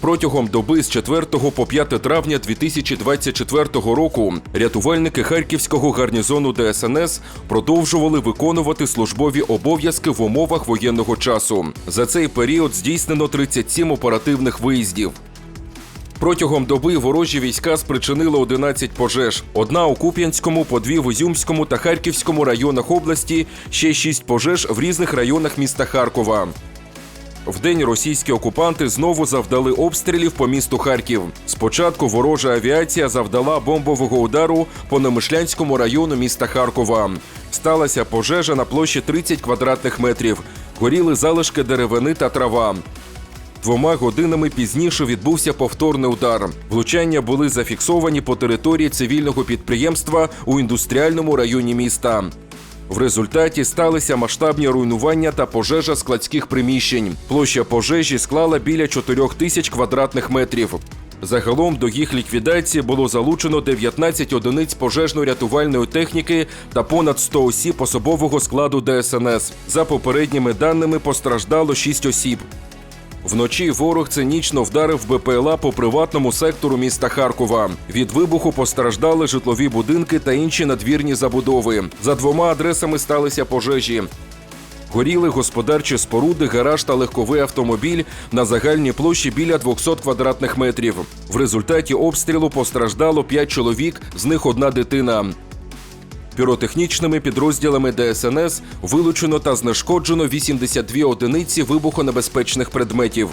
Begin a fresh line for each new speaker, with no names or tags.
Протягом доби з 4 по 5 травня 2024 року рятувальники Харківського гарнізону ДСНС продовжували виконувати службові обов'язки в умовах воєнного часу. За цей період здійснено 37 оперативних виїздів. Протягом доби ворожі війська спричинили 11 пожеж. Одна у Куп'янському, по дві в Ізюмському та Харківському районах області, ще шість пожеж в різних районах міста Харкова. Вдень російські окупанти знову завдали обстрілів по місту Харків. Спочатку ворожа авіація завдала бомбового удару по Немишлянському району міста Харкова. Сталася пожежа на площі 30 квадратних метрів. Горіли залишки деревини та трава. Двома годинами пізніше відбувся повторний удар. Влучання були зафіксовані по території цивільного підприємства у індустріальному районі міста. В результаті сталися масштабні руйнування та пожежа складських приміщень. Площа пожежі склала біля 4 тисяч квадратних метрів. Загалом до їх ліквідації було залучено 19 одиниць пожежно-рятувальної техніки та понад 100 осіб особового складу ДСНС. За попередніми даними постраждало 6 осіб. Вночі ворог цинічно вдарив БПЛА по приватному сектору міста Харкова. Від вибуху постраждали житлові будинки та інші надвірні забудови. За двома адресами сталися пожежі. Горіли господарчі споруди, гараж та легковий автомобіль на загальній площі біля 200 квадратних метрів. В результаті обстрілу постраждало 5 чоловік, з них одна дитина. Піротехнічними підрозділами ДСНС вилучено та знешкоджено 82 одиниці вибухонебезпечних предметів.